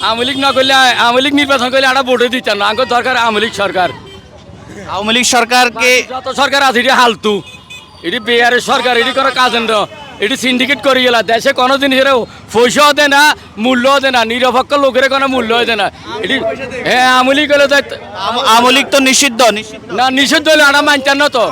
আওয়ামী লীগ না করলে আওয়ামী লীগ নির্বাচন করলে আমরা ভোটে দিতাম না। আঙ্গ দরকার আওয়ামী লীগ সরকার। আওয়ামী লীগ সরকারকে যত সরকার আছে এটি হালতু। এটি বিহারের সরকার এটি কোনো কাজেন না। এটি সিন্ডিকেট করে গেলা। দেশে কোনো জিনিসের পয়সাও দেয় না মূল্যও দেয় না। নিরপেক্ষ লোকের কোনো মূল্য দেয় না। এটি হ্যাঁ আওয়ামী লীগ হলে তো- আম- আওয়ামী লীগ তো নিষিদ্ধ। না নিষিদ্ধ হলে আমরা মানতাম না তো।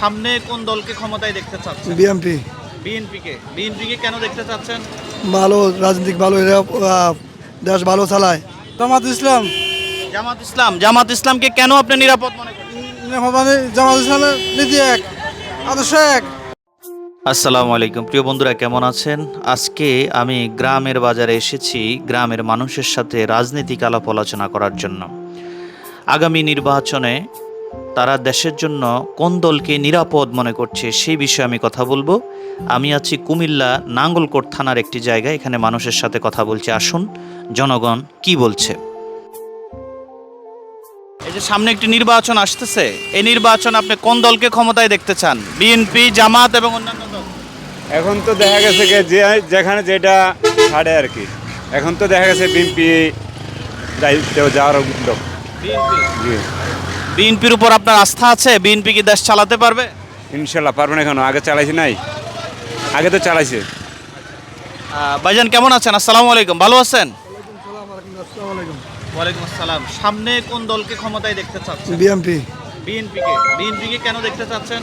সামনে কোন দলকে ক্ষমতায় দেখতে চাচ্ছেন? বিএমপি বিএনপি কে? বিএনপি কে কেন দেখতে চাচ্ছেন? ভালো রাজনীতিক ভালো এরা আহ, দেশ ভালো চালায়। জামাত ইসলাম। জামাত ইসলাম জামাত ইসলামকে কেন আপনি নিরাপদ মনে করেন? জামাত ইসলামের নীতি এক আদর্শ এক। আসসালামু আলাইকুম। প্রিয় বন্ধুরা কেমন আছেন? আজকে আমি গ্রামের বাজারে এসেছি গ্রামের মানুষের সাথে রাজনৈতিক আলাপ আলোচনা করার জন্য। আগামী নির্বাচনে তারা দেশের জন্য কোন দলকে নিরাপদ মনে করছে সেই বিষয়ে আমি কথা বলব। আমি আছি কুমিল্লা নাঙ্গলকোট থানার একটি জায়গায় এখানে মানুষের সাথে কথা বলছি। আসুন জনগণ কি বলছে? এই যে সামনে একটি নির্বাচন আসতেছে এই নির্বাচন আপনি কোন দলকে ক্ষমতায় দেখতে চান? বিএনপি জামাত এবং অন্যান্য দল? এখন তো দেখা গেছে যে যে- যেখানে যেটা ছাড়ে আর কি। এখন তো দেখা গেছে বিএনপি যাওয়ার জি। বিএনপির উপর আপনার আস্থা আছে? বিএনপি কি দেশ চালাতে পারবে? ইনশাল্লাহ পারবে না কেন আগে চালাইছি নাই। আগে তো চালাইছে। ভাইজান কেমন আছেন? আসসালামু আলাইকুম। ভালো আছেন? ওয়ালাইকুম আসসালাম। সামনে কোন দলকে ক্ষমতায় দেখতে চাচ্ছেন? বিএনপি। কে? বিএনপি কেন দেখতে চাচ্ছেন?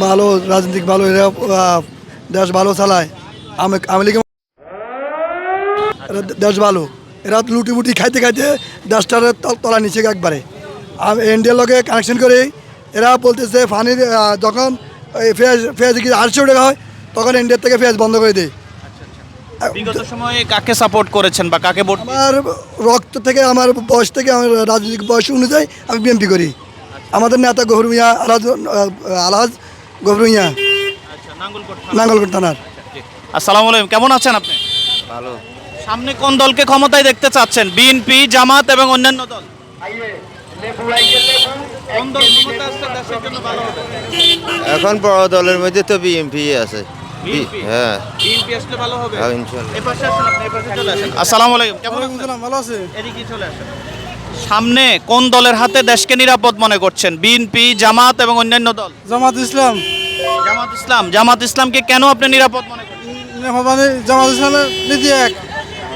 ভালো রাজনীতিক ভালো এরা আহ, দেশ ভালো চালায়। আমি আমি দেশ ভালো। এরা লুটি মুটি খাইতে খাইতে দেশটার তল- তলা নিচে একবারে। ইন্ডিয়ার লগে কানেকশন করি। এরা বলতেছে ফানির যখন এই ফেজ ফেজ কি আটশো টাকা হয় তখন ইন্ডিয়ার থেকে ফেজ বন্ধ করে দেয় বিগত সময়ে কাকে সাপোর্ট করেছেন বা কাকে ভোট আমার রক্ত থেকে আমার বয়স থেকে আমার রাজনৈতিক বয়স অনুযায়ী আমি বিএমপি করি। আমাদের নেতা গহরু মিয়া আলহাজ আলহাজ গহরু মিয়া। আচ্ছা নাঙ্গলকোট নাঙ্গলকোট থানার। আসসালামু আলাইকুম কেমন আছেন আপনি? ভালো। সামনে কোন দলকে ক্ষমতায় দেখতে চাচ্ছেন? বিএনপি জামাত এবং অন্যান্য দল? এখন বড় দলের মধ্যে তো বিএমপি আছে। হ্যাঁ। ভালো হবে? হ্যাঁ, ইনশাল্লাহ। এই পাশে আসেন আপনি এই পাশে চলে আসেন। আসসালামু আলাইকুম। কেমন ভালো আছে। এদিকে চলে আসেন। সামনে কোন দলের হাতে দেশকে নিরাপদ মনে করছেন? বিএনপি জামাত এবং অন্যান্য দল? জামাত ইসলাম। জামাত ইসলাম। জামাত ইসলামকে কেন আপনি নিরাপদ মনে করছেন? জামাত ইসলামের নীতি এক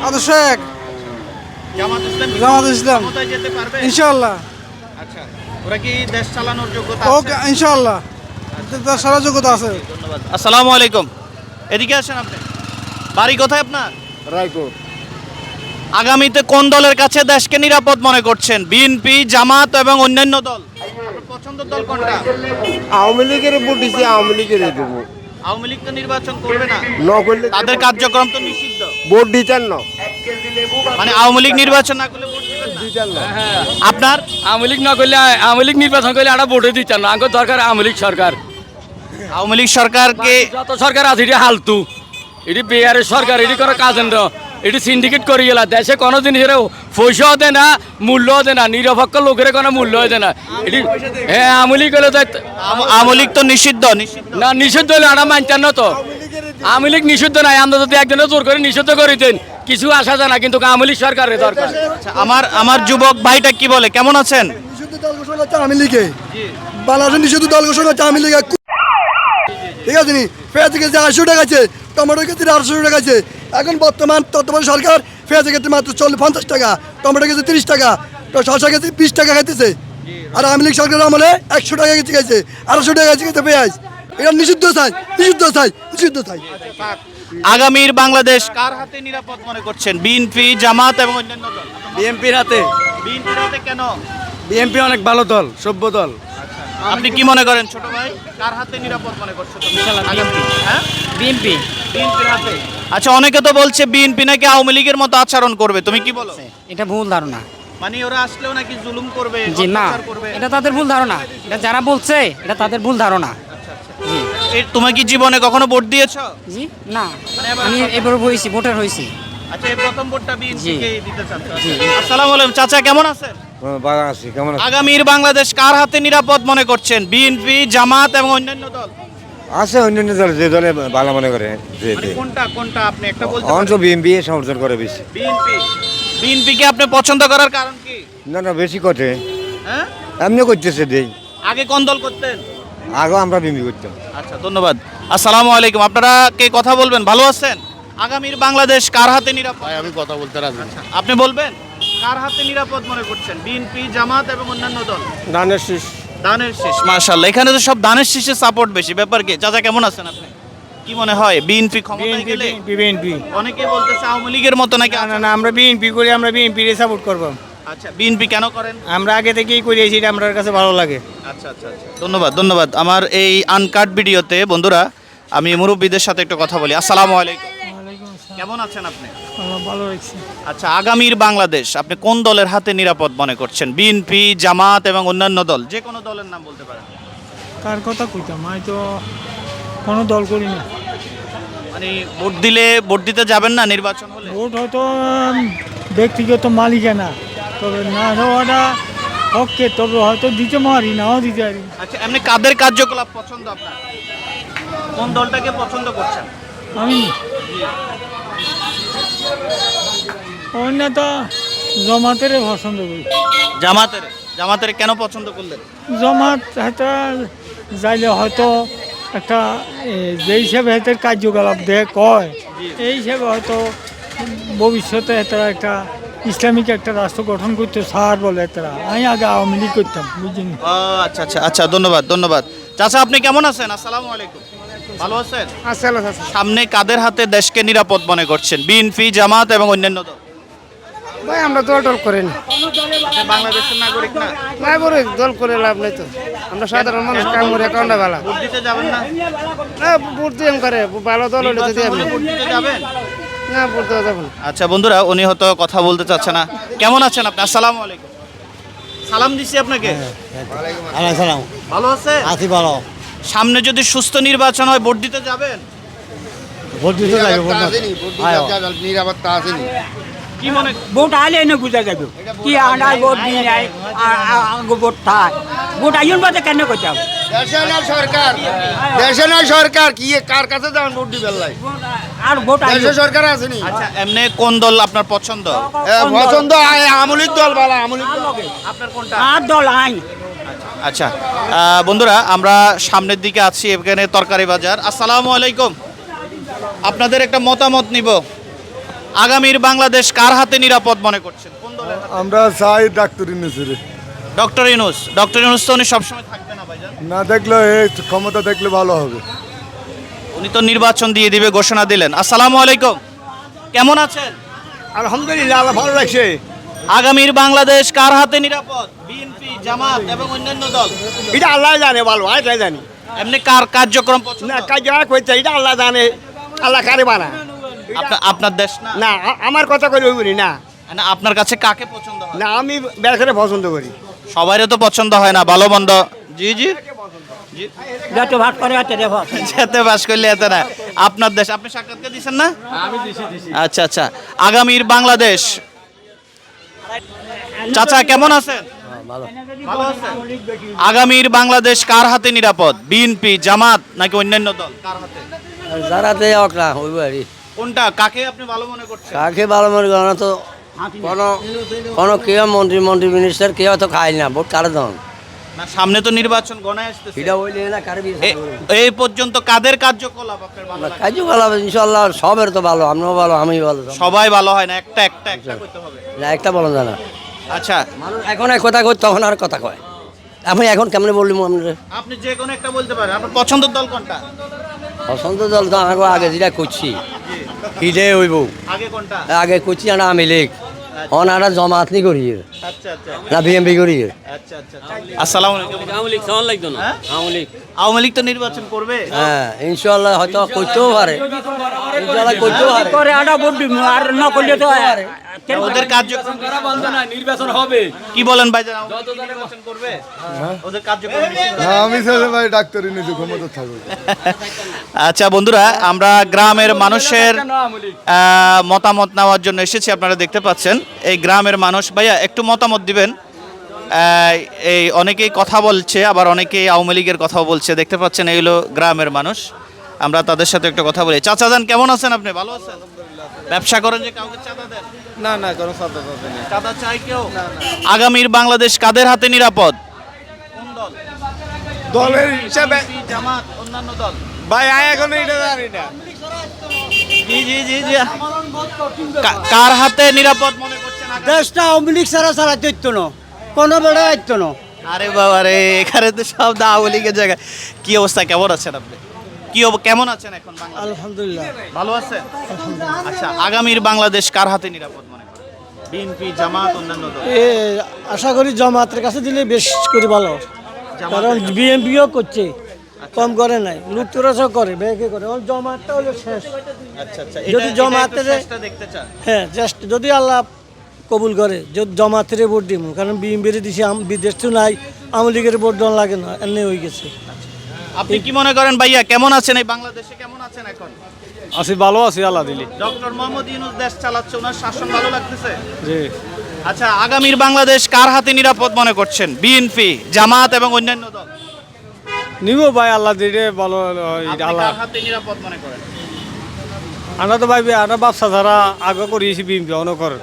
আদর্শ এক। জামাত ইসলাম জামাত ইসলাম। ক্ষমতায় ওরা কি দেশ চালানোর যোগ্যতা ওকে আছে ইনশাল্লাহ তার যোগ্যতা আছে। ধন্যবাদ। আসসালামু আলাইকুম। এদিকে আসেন আপনি। বাড়ি কোথায় আপনার? রায়পুর। আগামীতে কোন দলের কাছে দেশকে নিরাপদ মনে করছেন? বিএনপি জামাত এবং অন্যান্য দল? আপনার পছন্দের দল কোনটা? আওয়ামী লীগের ভোট দিছি আওয়ামী লীগের দেবো। আওয়ামী লীগ তো নির্বাচন করবে না। তাদের কার্যক্রম তো নিষিদ্ধ। ভোট দিতেন না। মানে আওয়ামী লীগ নির্বাচন না করলে দিতেন না আপনার? আওয়ামী লীগ না করলে আওয়ামী লীগ নির্বাচন করলে আমরা ভোটে দিতাম না। আঙ্গ দরকার আওয়ামী লীগ সরকার। আওয়ামী লীগ সরকারকে যত সরকার আছে এটি হালতু। এটি বিহারের সরকার এটি কোনো কাজেন না এটি সিন্ডিকেট করে গেলা। দেশে কোনো জিনিসের পয়সাও দেয় না মূল্যও দেয় না। নিরপেক্ষ লোকের কোনো মূল্য দেয় না। এটি হ্যাঁ আওয়ামী লীগ হলে তো- আওয়ামী লীগ তো নিষিদ্ধ না নিষিদ্ধ হলে আমরা মানতাম না তো। আওয়ামী লীগ নিষিদ্ধ নাই। আমরা যদি একজনে জোর করে নিষিদ্ধ করে দেন কিছু আসা যায় না কিন্তু আওয়ামী লীগ সরকারের দরকার। আচ্ছা, আমার আমার যুবক ভাইটা কি বলে? কেমন আছেন? আওয়ামী লীগে। বাংলাদেশের নিষিদ্ধ দল ঘোষণা করছে আওয়ামী লীগে ঠিক আছে নি? পেঁয়াজ আড়শো টাকা আছে টমেটো কেজি আড়শো টাকা আছে। এখন বর্তমান তত্ত্বাবধান সরকার পেঁয়াজ কেজি মাত্র চল্লিশ পঞ্চাশ টাকা টমেটো কেজি তিরিশ টাকা তো শসা কেজি বিশ টাকা খাইতেছে। আর আওয়ামী লীগ সরকার আমলে একশো টাকা কেজি খাইছে আড়শো টাকা কেজি খেতে পেঁয়াজ। এটা নিষিদ্ধ চাই নিষিদ্ধ চাই নিষিদ্ধ চাই। আগামীর বাংলাদেশ কার হাতে নিরাপদ মনে করছেন? বিএনপি জামাত এবং অন্যান্য দল? বিএনপির হাতে। বিএনপির হাতে কেন? বিএনপি অনেক ভালো দল সভ্য দল। আপনি কি মনে করেন ছোট ভাই? কার হাতে নিরাপদ মনে করছেন হ্যাঁ? বিএনপি। বিএনপির হাতে। আচ্ছা অনেকে তো বলছে বিএনপি নাকি আওয়ামী লীগের মতো আচরণ করবে। তুমি কি বলো? এটা ভুল ধারণা। মানে ওরা আসলেও নাকি জুলুম করবে জি না। করবে? এটা তাদের ভুল ধারণা। এটা যারা বলছে এটা তাদের ভুল ধারণা। তুমি কি জীবনে কখনো ভোট দিয়েছ? জি না। আমি এবার হয়েছি ভোটার হয়েছি। আচ্ছা এই প্রথম ভোটটা বিএনপি কে দিতে চাচ্ছ জি। আসসালামু আলাইকুম চাচা কেমন আছেন? আছি কেমন আগামীর বাংলাদেশ কার হাতে নিরাপদ মনে করছেন? বিএনপি জামাত এবং অন্যান্য দল? আছে অন্যান্য দল যে দলে ভালো মনে করে মানে কোনটা কোনটা আপনি একটা বলতে অঞ্চ বিএমপি সমর্থন করে বেশি। বিএনপি। বিএনপিকে আপনি পছন্দ করার কারণ কি? না না বেশি কটে হ্যাঁ? এমনি করতেছে দেই। আগে কোন দল করতেন? আগে আমরা বিমি করতাম। আচ্ছা ধন্যবাদ। আসসালামু আলাইকুম। আপনারা কে কথা বলবেন? ভালো আছেন? আগামীর বাংলাদেশ কার হাতে নিরাপদ? আমি কথা বলতে রাজি আপনি বলবেন? কার হাতে নিরাপদ মনে করছেন? বিএনপি জামাত এবং অন্যান্য দল? দানের শীষ। দানের শীষ মার্শাল্লাহ এখানে তো সব দানের শীষের সাপোর্ট বেশি। ব্যাপার কি? চাচা কেমন আছেন আপনি? কি মনে হয়? বিএনপি ক্ষমতায় গেলে বিএনপি অনেকে বলতেছে আওয়ামী লীগের মতো নাকি না না আমরা বিএনপি করি আমরা বিএনপি সাপোর্ট করব। আচ্ছা বিএনপি কেন করেন? আমরা আগে থেকেই করি সেটা আমার কাছে ভালো লাগে। আচ্ছা আচ্ছা আচ্ছা। ধন্যবাদ ধন্যবাদ। আমার এই আনকাট ভিডিওতে বন্ধুরা আমি মুরব্বীদের সাথে একটু কথা বলি। আসসালামু আলাইকুম। কেমন আছেন আপনি? ভালো লাগছে আচ্ছা আগামীর বাংলাদেশ আপনি কোন দলের হাতে নিরাপদ মনে করছেন? বিএনপি জামাত এবং অন্যান্য দল? যে কোনো দলের নাম বলতে পারেন। কার কথা কইতাম আমি তো কোনো দল করি না। মানে ভোট দিলে ভোট দিতে যাবেন না নির্বাচন হলে? ভোট হয়তো ব্যক্তিগত মালিকানা। তবে না হওয়াটা পক্ষে তবে হয়তো দিতে পারি নাও দিতে পারি। আচ্ছা এমনি কাদের কার্যকলাপ পছন্দ আপনার? কোন দলটাকে পছন্দ করছেন? আমি? অন্য তো জমাতের পছন্দ করি। জামাতের? জামাতের কেন পছন্দ করলেন? জমাত হয়তো যাইলে হয়তো একটা যে হিসাবে হয়তো কার্যকলাপ দেয় কয়। এই হিসাবে হয়তো ভবিষ্যতে তারা একটা ইসলামিক একটা রাষ্ট্র গঠন করতে সার বলে তারা। আমি আগে আওয়ামী লীগ করতাম বুঝিনি ও আচ্ছা আচ্ছা আচ্ছা ধন্যবাদ ধন্যবাদ। চাচা আপনি কেমন আছেন? আসসালামু আলাইকুম। ভালো আছেন? সামনে কাদের হাতে দেশকে নিরাপদ মনে করছেন? বিএনপি জামাত এবং অন্যান্য দল? ভাই আমরা দল টল করি না আপনি বাংলাদেশের নাগরিক না? না করে দল করে লাভ নাই তো। আমরা সাধারণ মানুষ কাম করে অ্যাকাউন্টে ভালো। ভোট দিতে যাবেন না? না ভোট দিয়ে করে ভালো দল হলে দিতে যাবেন? না না। আচ্ছা বন্ধুরা উনি হয়তো কথা বলতে চাচ্ছে না। কেমন আছেন আপনি? আসসালামু আলাইকুম। সালাম দিচ্ছি আপনাকে। সালাম ভালো আছে আছি ভালো। সামনে যদি সুস্থ নির্বাচন হয় ভোট দিতে যাবেন? ভোট দিতে যাবে ভোট নিরাপত্তা আসেনি। কি মনে ভোট আইলে এনে বুঝা যাবে। কি আনার ভোট দিয়ে নাই ভোট থাক। ভোট আইন বাদে কেন করতাম দেশে না সরকার। দেশে না সরকার কি কার কাছে যান ভোট দিবেন আর ভোট দেশে সরকার আসেনি আচ্ছা এমনি কোন দল আপনার পছন্দ? পছন্দ আমলিক দল ভালো আমলিক দল। আপনার কোনটা আর দল আইন। আচ্ছা বন্ধুরা আমরা সামনের দিকে আছি এখানে তরকারি বাজার। আসসালামু আলাইকুম। আপনাদের একটা মতামত নিব। আগামীর বাংলাদেশ কার হাতে নিরাপদ মনে করছেন? কোন দলের হাতে? আমরা চাই ডাক্তার নেছে ডক্টর ইউনুস। ডক্টর ইউনুস তো উনি সবসময় থাকবে না দেখলে এই ক্ষমতা দেখলে ভালো হবে। উনি তো নির্বাচন দিয়ে দিবে ঘোষণা দিলেন। আসসালামু আলাইকুম। কেমন আছেন? আলহামদুলিল্লাহ আল্লাহ ভালো লাগছে আগামীর বাংলাদেশ কার হাতে নিরাপদ? বিএনপি জামাত এবং অন্যান্য দল? এটা আল্লাহ জানে ভালো তাই জানি। এমনি কার কার্যক্রম পছন্দ? না কাজ যা করছে এটা আল্লাহ জানে। আল্লাহ কারে বানা। আপনার আপনার দেশ না? না আমার কথা করে ওইগুলি না। না আপনার কাছে কাকে পছন্দ হয়? না আমি ব্যবসাটা পছন্দ করি। সবারই তো পছন্দ হয় না ভালো মন্দ জি জি। যত করে আছে দেখো যেতে বাস করলে এত না। আপনার দেশ আপনি সাক্ষাৎকার দিচ্ছেন না? আমি আচ্ছা আচ্ছা। আগামীর বাংলাদেশ। চাচা কেমন আছেন? আগামীর বাংলাদেশ কার হাতে নিরাপদ? বিএনপি জামাত নাকি অন্যান্য দল? কার হাতে? যারাতে অকরা হইব আর কোনটা? কাকে আপনি ভালো মনে করছেন? কাকে ভালো মনে করে না তো কোনো কোনো কেউ মন্ত্রী মন্ত্রী মিনিস্টার কেউ তো খায় না ভোট কারে দন? না সামনে তো নির্বাচন গণায় আসতেছে। সেটা হইলে না কারে এই পর্যন্ত কাদের কার্যকলাপ আপনার ভালো লাগে? কাজু ইনশাল্লাহ সবের তো ভালো আমিও ভালো আমি ভালো সবাই ভালো হয় না একটা একটা একটা করতে হবে। না একটা বলো জানা আচ্ছা। মানুষ এখন এক কথা কয় তখন আর কথা কয়। আমি এখন কেমনে বললাম আমরা আপনি যে কোনো একটা বলতে পারেন। আপনার পছন্দের দল কোনটা? বসন্ত দল তো আমাকে আগে যেটা করছি হিটে হইব। আগে কোনটা? আগে করছি না আমি লীগ। অনারা জমাতনি করি আচ্ছা আচ্ছা। না বিএমপি করি আচ্ছা আচ্ছা। আসসালামু আলাইকুম। আওয়ামী লীগ সমান লাগতো না হ্যাঁ? আওয়ামী লীগ। আওয়ামী লীগ তো নির্বাচন করবে। হ্যাঁ ইনশাল্লাহ হয়তো করতেও পারে। ইনশাল্লাহ করতেও পারে। আর না করলে তো ওদের কার্যক্রম করা বন্ধ না নির্বাচন হবে। কি বলেন ভাই নির্বাচন করবে ওদের কার্যক্রম আমি চাই ভাই ডাক্তারি নিতে ক্ষমতা থাকবে। আচ্ছা বন্ধুরা আমরা গ্রামের মানুষের মতামত নেওয়ার জন্য এসেছি আপনারা দেখতে পাচ্ছেন। এই গ্রামের মানুষ ভাইয়া একটু মতামত দিবেন। এই অনেকেই কথা বলছে আবার অনেকেই আওয়ামী লীগের কথাও বলছে। দেখতে পাচ্ছেন এইগুলো গ্রামের মানুষ। আমরা তাদের সাথে একটু কথা বলি। চাচা যান কেমন আছেন আপনি? ভালো আছেন? ব্যবসা করেন যে কাউকে চাঁদা দেন? না না কোনো সাদা সাদা নেই। চাঁদা চাই কেউ? আগামীর বাংলাদেশ কাদের হাতে নিরাপদ? কোন দল? দলের হিসাবে জামাত অন্যান্য দল? ভাই আয় এখন এটা জানি না। জি জি জি জি। কার হাতে নিরাপদ মনে করছেন দেশটা আওয়ামী লীগ ছাড়া ছাড়া দিত না। কোনো বেড়া দিত না। আরে বাবা রে এখানে তো সব দা আওয়ামী লীগের জায়গা কি অবস্থা? কেমন আছেন আপনি? কি কেমন আছেন এখন আলহামদুলিল্লাহ। ভালো আছেন? আচ্ছা আগামীর বাংলাদেশ কার হাতে নিরাপদ মনে করেন? বিএনপি জামাত অন্যান্য দল? এ আশা করি জমাতের কাছে দিলে বেশ করে ভালো। কারণ বিএমপিও করছে কম করে নাই। লুটতরাজও করে ব্যাগে করে। ওর জমাতটা হলো শেষ। আচ্ছা আচ্ছা। যদি জমাতে হ্যাঁ জাস্ট যদি আল্লাহ কবুল করে যদি জমাতের ভোট দিব কারণ বিএমপির দিছে আম- বিদেশ তো নাই আওয়ামী লীগের ভোট দেওয়া লাগে না এমনি হয়ে গেছে। আপনি কি মনে করেন ভাইয়া কেমন আছেন এই বাংলাদেশে? কেমন আছেন এখন? আছি ভালো আছি আল্লাহ দিলি। ডক্টর মোহাম্মদ ইউনুস দেশ চালাচ্ছে ওনার শাসন ভালো লাগতেছে? জি। আচ্ছা আগামীর বাংলাদেশ কার হাতে নিরাপদ মনে করছেন? বিএনপি জামাত এবং অন্যান্য দল? নিব ভাই আল্লাহ দিলে ভালো আল্লাহ। কার হাতে নিরাপদ মনে করেন? আমরা তো ভাই আমরা ব্যবসা ছাড়া আগে করিয়েছি বিএমপি অন করে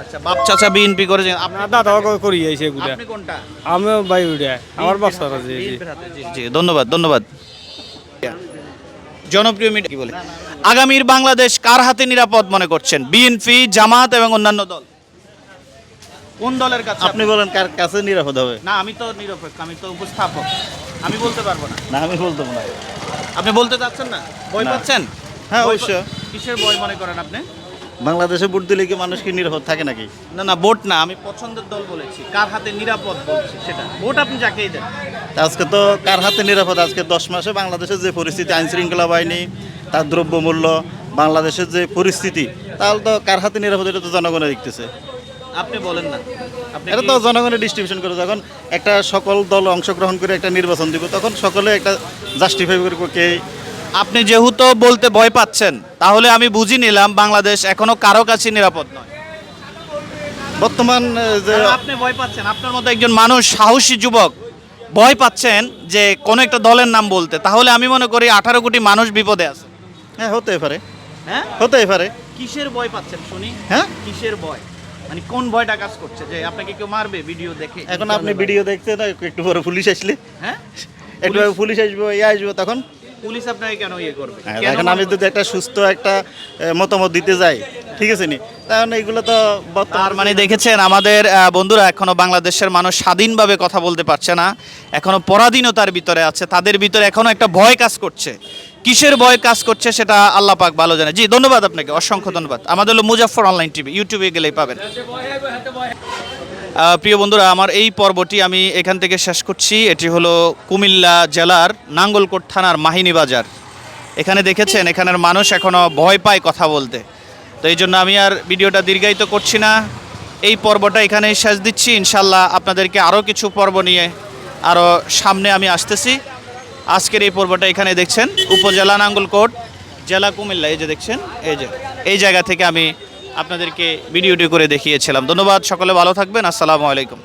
আচ্ছা বাপ চাচা বিএনপি করেছেন আপনি আপনার দাদাও করিয়েছে এগুলা। আপনি কোনটা? আমিও ভাই উঠে আমার ব্যবসা আছে জি জি, জি ধন্যবাদ ধন্যবাদ। জনপ্রিয় মিডিয়া কি বলে? আগামীর বাংলাদেশ কার হাতে নিরাপদ মনে করছেন? বিএনপি জামাত এবং অন্যান্য দল। কোন দলের কাছে? আপনি বলেন কার কাছে নিরাপদ হবে? না আমি তো নিরপেক্ষ আমি তো উপস্থাপক। আমি বলতে পারব না। না আমি বলতে না। আপনি বলতে চাচ্ছেন না? ভয় না। পাচ্ছেন? হ্যাঁ, অবশ্যই। কিসের ভয় মনে করেন আপনি? বাংলাদেশে ভোট দিলে কি মানুষ কি নিরাপদ থাকে নাকি? না না ভোট না আমি পছন্দের দল বলেছি। কার হাতে নিরাপদ বলছি সেটা। ভোট আপনি যাকেই দেন। আজকে তো কার হাতে নিরাপদ? আজকে দশ মাসে বাংলাদেশের যে পরিস্থিতি আইন শৃঙ্খলা বাহিনী তার দ্রব্যমূল্য বাংলাদেশের যে পরিস্থিতি তাহলে তো কার হাতে নিরাপদ এটা তো জনগণে দেখতেছে। আপনি বলেন না। এটা তো জনগণের ডিস্ট্রিবিউশন করে যখন একটা সকল দল অংশগ্রহণ করে একটা নির্বাচন দিব তখন সকলে একটা জাস্টিফাই করব কে আপনি যেহেতু বলতে ভয় পাচ্ছেন তাহলে আমি বুঝি নিলাম বাংলাদেশ এখনও কারও কাছে নিরাপদ নয়। বর্তমান যে আপনি ভয় পাচ্ছেন? আপনার মতো একজন মানুষ সাহসী যুবক ভয় পাচ্ছেন যে কোনো একটা দলের নাম বলতে। তাহলে আমি মনে করি আঠারো কোটি মানুষ বিপদে আছে। হ্যাঁ হতেই পারে। হ্যাঁ? হতেই পারে। কিসের ভয় পাচ্ছেন শুনি? হ্যাঁ? কিসের ভয়? মানে কোন ভয়টা কাজ করছে? যে আপনাকে কেউ মারবে ভিডিও দেখে? এখন আপনি ভিডিও দেখতে না একটু পরে পুলিশ আসলে। হ্যাঁ? একটু পরে পুলিশ আসবে ইয়ে আসবে তখন। পুলিশ আপনাকে কেন ইয়ে করবে? হ্যাঁ, এখন আমি যদি একটা সুস্থ একটা মতামত দিতে যাই ঠিক আছে নি? তাহলে এগুলো তো তার মানে দেখেছেন আমাদের বন্ধুরা এখনও বাংলাদেশের মানুষ স্বাধীনভাবে কথা বলতে পারছে না এখনও পরাধীনতার ভিতরে আছে তাদের ভিতরে এখনও একটা ভয় কাজ করছে। কিসের ভয় কাজ করছে সেটা আল্লাহ পাক ভালো জানে। জি ধন্যবাদ আপনাকে অসংখ্য ধন্যবাদ। আমাদের হলো মুজাফর অনলাইন টিভি ইউটিউবে গেলেই পাবেন। প্রিয় বন্ধুরা, আমার এই পর্বটি আমি এখান থেকে শেষ করছি। এটি হলো কুমিল্লা জেলার নাঙ্গলকোট থানার মাহিনী বাজার। এখানে দেখেছেন, এখানের মানুষ এখনও ভয় পায় কথা বলতে। তো এই জন্য আমি আর ভিডিওটা দীর্ঘায়িত করছি না। এই পর্বটা এখানেই শেষ দিচ্ছি। ইনশাল্লাহ আপনাদেরকে আরও কিছু পর্ব নিয়ে আরও সামনে আমি আসতেছি। আজকের এই পর্বটা এখানে দেখছেন, উপজেলা নাঙ্গলকোট, জেলা কুমিল্লা। এই যে দেখছেন, এই যে, এই জায়গা থেকে আমি আপনাদেরকে ভিডিওটি করে দেখিয়েছিলাম। ধন্যবাদ সকলে ভালো থাকবেন। আসসালামু আলাইকুম।